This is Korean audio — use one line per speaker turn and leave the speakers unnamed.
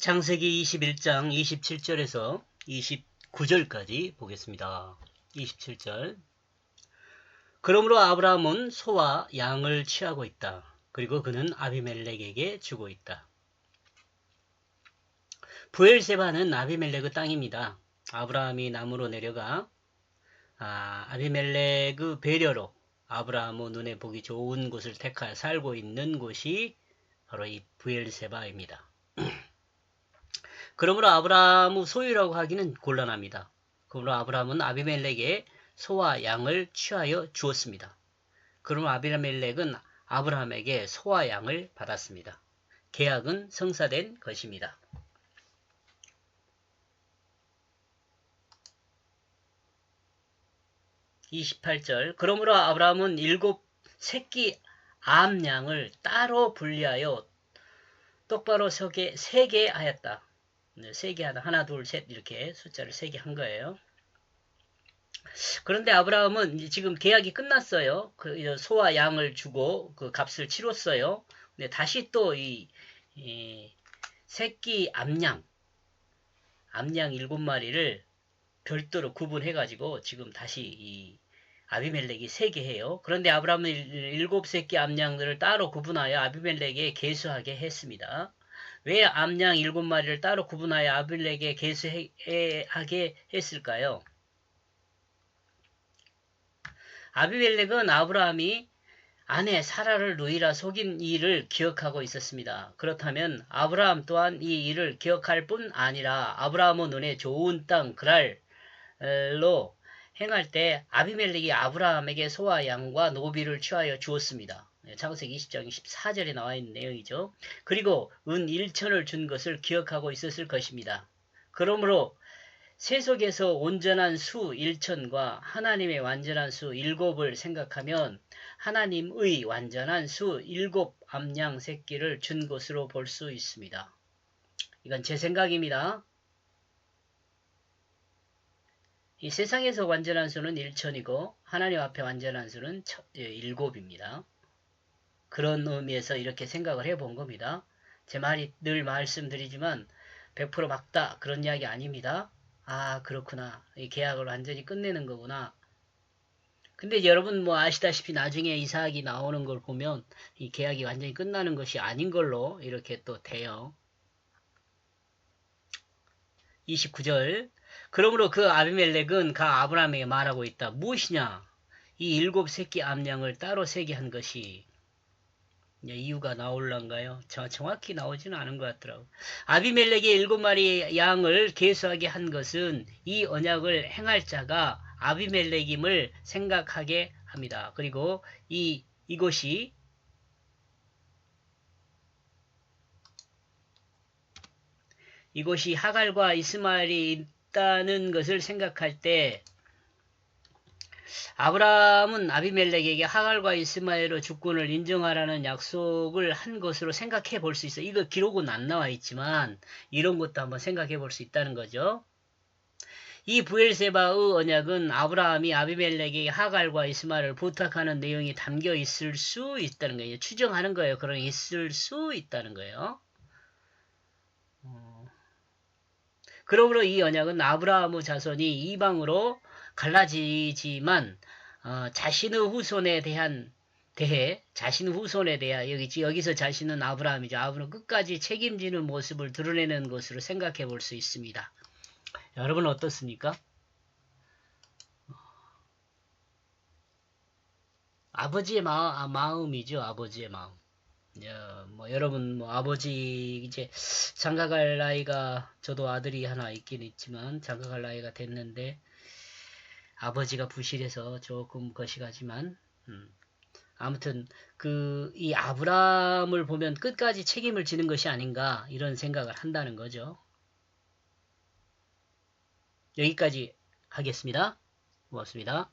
창세기 21장 27절에서 29절까지 보겠습니다. 27절. 그러므로 아브라함은 소와 양을 취하고 있다. 그리고 그는 아비멜렉에게 주고 있다. 부엘세바는 아비멜렉의 땅입니다. 아브라함이 남으로 내려가 아, 아비멜렉의 배려로 아브라함의 눈에 보기 좋은 곳을 택하여 살고 있는 곳이 바로 이 부엘세바입니다. 그러므로 아브라함의 소유라고 하기는 곤란합니다. 그러므로 아브라함은 아비멜렉에 소와 양을 취하여 주었습니다. 그러므로 아비멜렉은 아브라함에게 소와 양을 받았습니다. 계약은 성사된 것입니다. 28절 그러므로 아브라함은 일곱 새끼 암양을 따로 분리하여 똑바로 서게 세게 하였다. 네, 세개 하다 하나 둘 셋 이렇게 숫자를 세 개 한 거예요. 그런데 아브라함은 지금 계약이 끝났어요. 그 소와 양을 주고 그 값을 치렀어요. 근데 다시 또이 새끼 암양 암양 일곱 마리를 별도로 구분해 가지고 지금 다시 이 아비멜렉이 세게 해요. 그런데 아브라함은 일곱 새끼 암양들을 따로 구분하여 아비멜렉에 계수하게 했습니다. 왜 암양 일곱 마리를 따로 구분하여 아빌렉에 계수하게 했을까요? 아비멜렉은 아브라함이 아내 사라를 누이라 속인 일을 기억하고 있었습니다. 그렇다면 아브라함 또한 이 일을 기억할 뿐 아니라 아브라함의 눈에 좋은 땅 그랄로 행할 때 아비멜렉이 아브라함에게 소와 양과 노비를 취하여 주었습니다. 네, 창세기 20장 14절에 나와 있는 내용이죠. 그리고 은 1천을 준 것을 기억하고 있었을 것입니다. 그러므로 세속에서 온전한 수 1천과 하나님의 완전한 수 7을 생각하면 하나님의 완전한 수 7 암양 새끼를 준 것으로 볼 수 있습니다. 이건 제 생각입니다. 이 세상에서 완전한 수는 1천이고 하나님 앞에 완전한 수는 7입니다. 그런 의미에서 이렇게 생각을 해본 겁니다. 제 말이 늘 말씀드리지만 100% 막다 그런 이야기 아닙니다. 아 그렇구나 이 계약을 완전히 끝내는 거구나. 근데 여러분 뭐 아시다시피 나중에 이사학이 나오는 걸 보면 이 계약이 완전히 끝나는 것이 아닌 걸로 이렇게 또 돼요. 29절 그러므로 그 아비멜렉은 그 아브라함에게 말하고 있다. 무엇이냐? 이 일곱 새끼 암양을 따로 세게 한 것이 이유가 나올란가요? 저 정확히 나오지는 않은 것 같더라고. 아비멜렉의 일곱 마리 양을 계수하게 한 것은 이 언약을 행할 자가 아비멜렉임을 생각하게 합니다. 그리고 이 이곳이 이곳이 하갈과 이스마엘이 있다는 것을 생각할 때 아브라함은 아비멜렉에게 하갈과 이스마엘의 주권을 인정하라는 약속을 한 것으로 생각해 볼 수 있어. 이거 기록은 안 나와 있지만 이런 것도 한번 생각해 볼 수 있다는 거죠. 이 부엘세바의 언약은 아브라함이 아비멜렉에게 하갈과 이스마엘을 부탁하는 내용이 담겨 있을 수 있다는 거예요. 추정하는 거예요. 그런 있을 수 있다는 거예요. 어. 그러므로 이 언약은 아브라함의 자손이 이방으로 갈라지지만 어, 자신의 후손에 대한 대해 자신 후손에 대하 여기 여기서 자신은 아브라함이죠. 아브라함은 끝까지 책임지는 모습을 드러내는 것으로 생각해 볼 수 있습니다. 여러분 어떻습니까? 아버지의 마, 마음이죠. 아버지의 마음. 야, 뭐 여러분 뭐 아버지 이제 장가갈 나이가 저도 아들이 하나 있긴 있지만 장가갈 나이가 됐는데 아버지가 부실해서 조금 거시가지만 음. 아무튼 그 이 아브라함을 보면 끝까지 책임을 지는 것이 아닌가 이런 생각을 한다는 거죠. 여기까지 하겠습니다. 고맙습니다.